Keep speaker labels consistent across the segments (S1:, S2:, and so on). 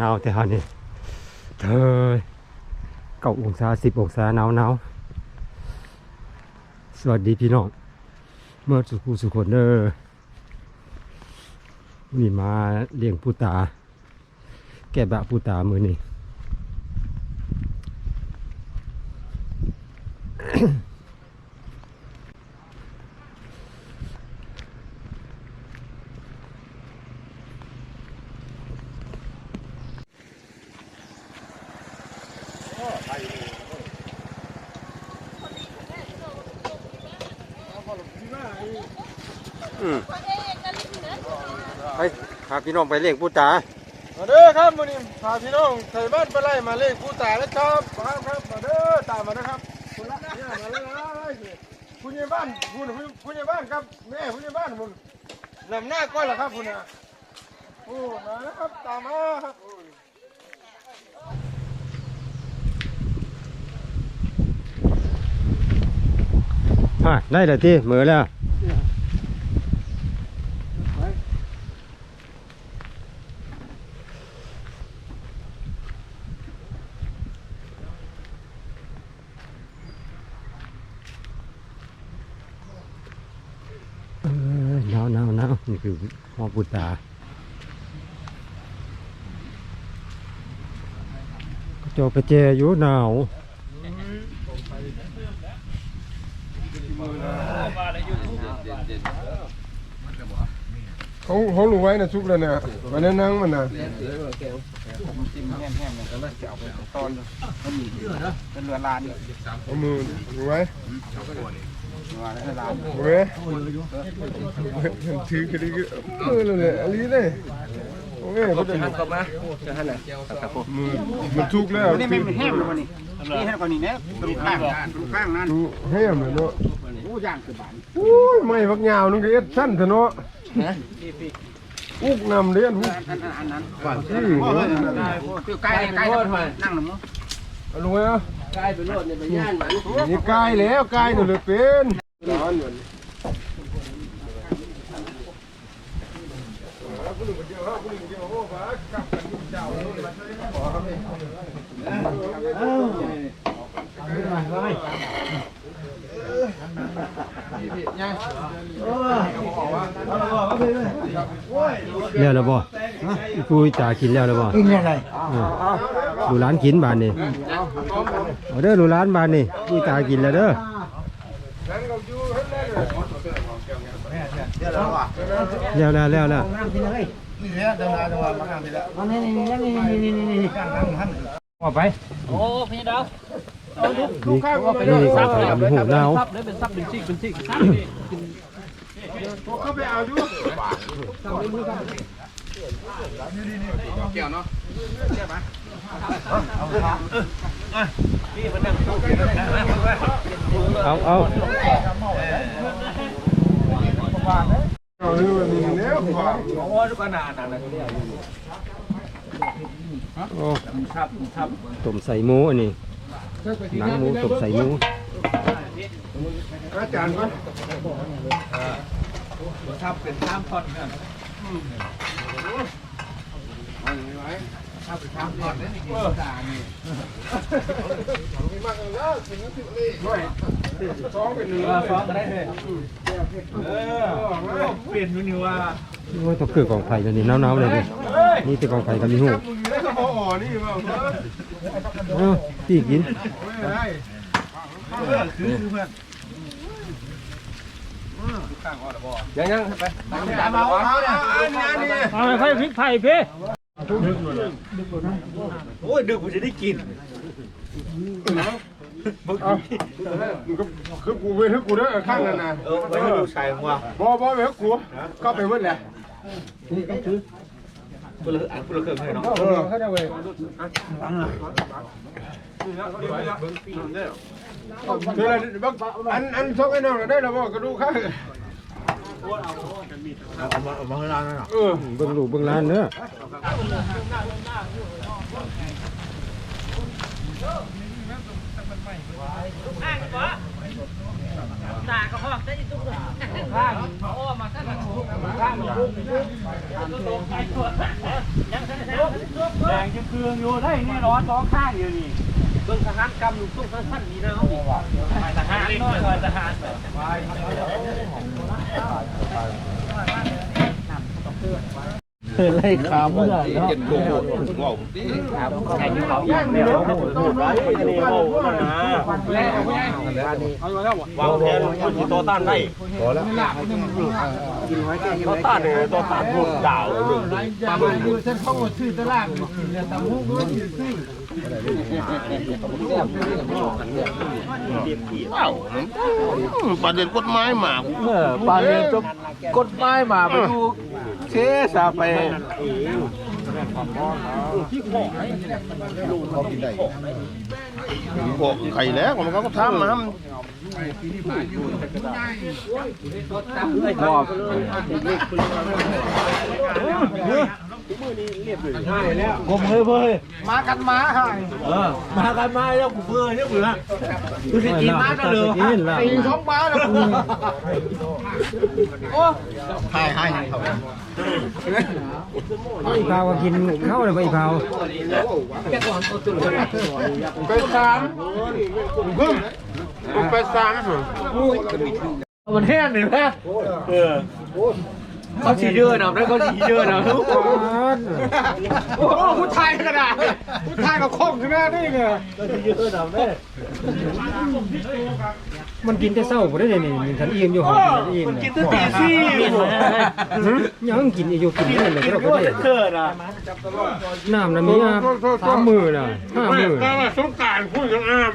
S1: หนาวแต่ฮานี่เธอเก้าองศาสิบองศาหนาวหนาวสวัสดีพี่น้องเมื่อสุขูสุขนเด้อนี่มาเลี้ยงปูตา แก่บะปูตามือนี่ ไปพาพี่น้องไปเลี้ยงปูตา
S2: มาเด้อครับวันนี้พาพี่น้องไทยบ้านไปไล่มาเลขผู้ตายแล้วครับมาครับมาเด้อตามมานะครับคุณละเนี่ยมาเลยคุณยายบ้านคุณคุณยายบ้านครับแม่คุณยายบ้านคุณนำหน้าก้อยเหรอครับคุณอะโอ้มาแล้วครับตามมาครับ
S1: ฮะได้แล้วที่เหมือแล้ว เอ้ยหนาวหนาวหนาวนี่คือห้องปูตาก็จอกระเจอยู่หนาว
S2: ขาเขารู้ไว้นะชุกแล้วเนี่ยวันนั้นนั่งมันนะ
S3: เป็นเรือลาน
S2: เอามือรู้ไว้
S3: เรือลาน
S2: รู้ไว้ถือคดีก็มือเลยอันนี้เลยโอ้ยเขาจะ
S3: เข้ามาจะให้ไหนครับผม
S2: มือมันชุกแล้ว
S3: นี่ไม่เป็นแห้งเลยวันนี้นี่ให้กว่านี้นะตรงข้างตรงข้างนั้น
S2: ดูให้มเลยเนาะ
S3: โอ้ย่างคือบาน
S2: โอ้ยไม่พักยาวนึงก็เอ็ดสั้นเถอะเนาะ
S3: พี่พี่
S2: อุกนำเดือนอุก
S3: อันอันนั้น
S2: ฝันที่
S3: โอ้ยคือใกล้ใกล้นั่งหนึ่ง
S2: รวยอะ
S3: ใกล้ไปโลดเนี่ยไปย่านมัน
S2: นี่กายแล้วกายหนูเลยเป็นร้อนเหมือน
S1: แล้วแล้วบ่ กูจ่ากินแล้วแล้วบ่
S3: กินอะไร
S1: ดูร้านกินบานนี่เอาเด้อดูร้านบานนี่กูจ่ากินแล้วเด้อแล้วแล้วแล้วแล้ว
S3: นี่เนี่ยจังหวะจังหวะมากันทีละอันนี้นี่นี่นี่นี่นี่นี่ข้างข้างท่าน
S1: เอาไป
S4: โอ้พี่ดาว
S1: นี่นี่ของไข่กับหูหนาว
S4: ซับเลยเป็นซับเป็นซิกเป็นซิกซับนี่
S2: เข้าไปเอาอยู่
S3: เกี่ยวเนาะ
S1: เอาเอา
S2: เอาอยู่นี่แล้วขวา
S4: โอ้ยก็นาเอ้ซับซับ
S1: ต้มใส่หมูอันนี้หนังหมูต้มใส่หมู
S2: อาจารย์ก่อน
S4: ซับเป็นสามทอนกัน
S2: เป็นหนึ่ง
S4: ว่าซ้อมก็ได้เลยเออเปลี่ยนดูนี่ว่า
S1: โอ้ยต้องคือกองไผ่ตัวนี้หนาวๆเลยดินี่แต่กองไผ่กับมีหู
S2: มึงได้ก็พออ่อนี่มา
S1: เอ้าพี่กิน
S2: ไม่ได้
S4: คือเพื่อน
S3: ยังยังไป
S2: เอาเอาเนี่ยนี่
S4: เอาไปไฟพริกไผ่พี่
S3: โอ้ยดึกผมจะได้กิน
S2: เอามึงก็คือกูไปให้กูเด้อข้างนั้นนะ
S3: เออไปดูชายหัว
S2: บ่บ่ไปให้กูก็ไปหมดแหละ
S3: คนละอันคนละเครื่องให้น้อง
S2: เออเข้าใจเว้ยอันอันชกไอ้น้องได้แล้วบ่ก็ดูข้าง
S3: เอามาให้ร้านน่อย
S2: เออ
S1: เบิ่งลูกเบิ่งร้านเด้อ
S4: ตากระหอกได้อีกตุ๊กข้างโอ้มาข้างข้างมันปุ๊บยังแดงที่ยังเครืองอยู่ได้นี่ร้อนสองข้างอยู่นี่เบิ่งทหารกำลูกตุ้งสั้นๆนี่นะเอาดิทหารน้อยกว่าทหาร
S3: ไล่ขาเมื่อเนาะ
S4: แข่งอยู่เขาอย่างเดียวนี่โอ้โหนะวางแผนคนที่ตัวต้านได้ตัวต้านเนี่ยตัวต้านพวกดาวหนึ่ง
S2: ประมาณคือเส้นข้องหมดชื่อตลาดนี่เนี่ยตำหูก็ชื่อชื่อ
S5: ประเด็นกฎหมายหมาก
S3: เออปลาเรียนจบกฎหมายมาไปดู เชสาไป
S5: บอกไข่แล้วมันก็ทำมา
S3: บอก กลมเฮ้ยเฮ้ย
S2: มากันมาให้
S3: เออมากันมาแล้วกูเบื่อเนี่ยเบื่อดูสิกินมาก็เลย
S1: กินแล้ว
S2: ตีสองมาแล้วกู
S5: ให้ให้เขา
S1: อีพาวก็กินเข้าเลยไปอีพาว
S2: ไปสามบึ้มบึ้มไปสามเหรอ
S3: มันแห้งเลยแม่เออ เขาฉีดเยอะนะแล้วเขาฉีดเยอะนะทุกคน
S2: โอ้โหผู้ชายกระดาษผู้ชายกับคมใช่ไหมนี่ไง
S1: มันกินแต่เศร้าบ่ได้เลยนี่มันทันอิ่มอยู่ห้องกินอิ่ม
S3: กินตั้งแต่สี่
S1: ยังกินอยู่กินนี่เลยก็เราก็ได้
S3: เกิดอะ
S1: น้ำน่ะมีอะสามมือน่ะห้ามือ
S2: ก็ว่าสงการพูดยังอ้าม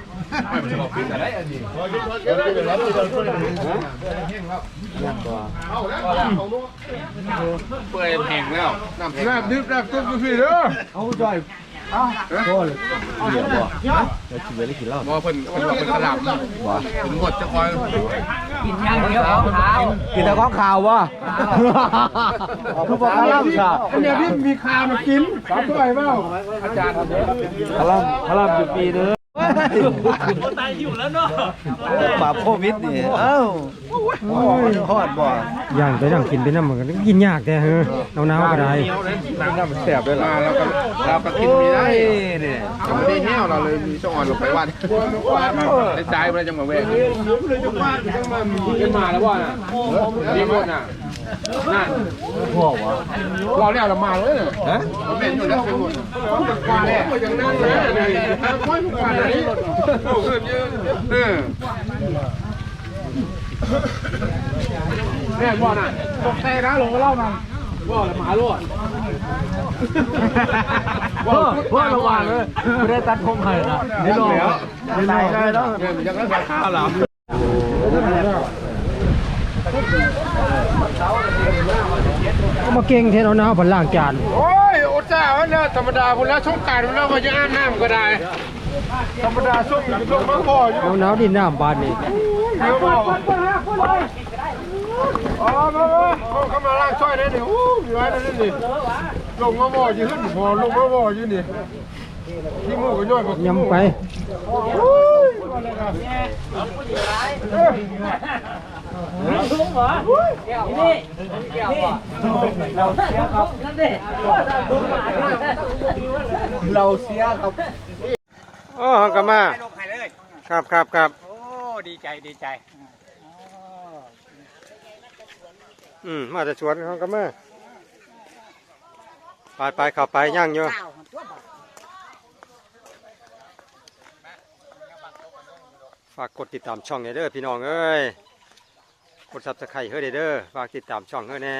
S3: เปื่อยแห้งแล้ว
S2: แลบดิบแลบตุ๊บดูสิเด้อ
S3: เอาจ่อย
S1: ก็เลย
S3: บ่เพิ่นเพิ่นเป็นขลับบ่เพิ่นหมดจะคอย
S4: กินย่างเดียวของขาว
S3: กินแต่ของขาววะคือบอกขลับค่ะ
S2: อันเนี้ยที่มีคาวมากินสามถ้วยเปล่า
S3: ขลับขลับอยู่ปีนึง
S4: ตายอยู่แล้วเนาะ
S3: ปราบโควิดนี่เอ้าฮอดบ่
S1: ย่างไปนั่งกินไปนั่งมันก็กินยากแต่เฮ้อหนาวๆก็ได้
S3: น้ำมันแสบด้วยล่ะ
S2: เราก็เราก็กินไม่ได้
S3: นี่
S2: ยังไม่ได้แห้วเราเลยมีช่องอ่อนลงไปวัดได้ใจมันจังหวะเว้ยขึ้นมาแล้วว่าน่ะดีหมดน่ะนั่น
S3: พ่อวะ
S2: เราเนี่ยเรามาเลยน่ะ
S3: ฮะ
S2: มันเป็นอยู่แล้วเป็นหมดกว่าแล้วอย่างนั้นเลยค่อยกว่าไหนโอ้ขึ้นเยอะเออเนี่ยบ่น่ะตกแต่นะลงมาเล่ามาบ่ละหมาลวด
S3: พ่อพ่อระวังเลยไม่ได้ตัดผมให้นะนี่ลองนี่ลองได้แล้ว
S2: เนี่ยมันยังรักษาข้าวหลา ม
S1: ก็มาเก่งเทนเอาหนาวผันล่างจาน
S2: โอ้ยโอ้จ้าวันนี้ธรรมดาคนแล้วสงการคนแล้วก็จะอาบน้ำก็ได้ ธรรมดาช่วงนี้ช่วงมาพ่ออยู่
S1: หนาวๆดินน้ำบานนี่
S2: เดี๋ยวบอกอ๋อมามาเข้ามาล่างช่วยได้ดิอู้อยู่ไว้ได้ดิลงมาบ่อยืนพอลงมาบ่อยืนนี่ที่มือก็ย่อยบอก
S1: ยำไป
S4: ลุงเหรอนี่นี่เราเสียครับนั่นดิ
S3: เราเสียครับ
S1: อ๋อกลับมา
S4: ลงไข่เลย
S1: ครับครับครับ
S4: โอ้ดีใจดีใจ
S1: อืมมาแต่สวนเขากลับมาไปไปเข้าไปย่างอยู่ฝากกดติดตามช่องเด้อพี่น้องเอ้ย กดซับสไครต์เฮ้ยเด้อฝากติดตามช่องเฮ้ยแน่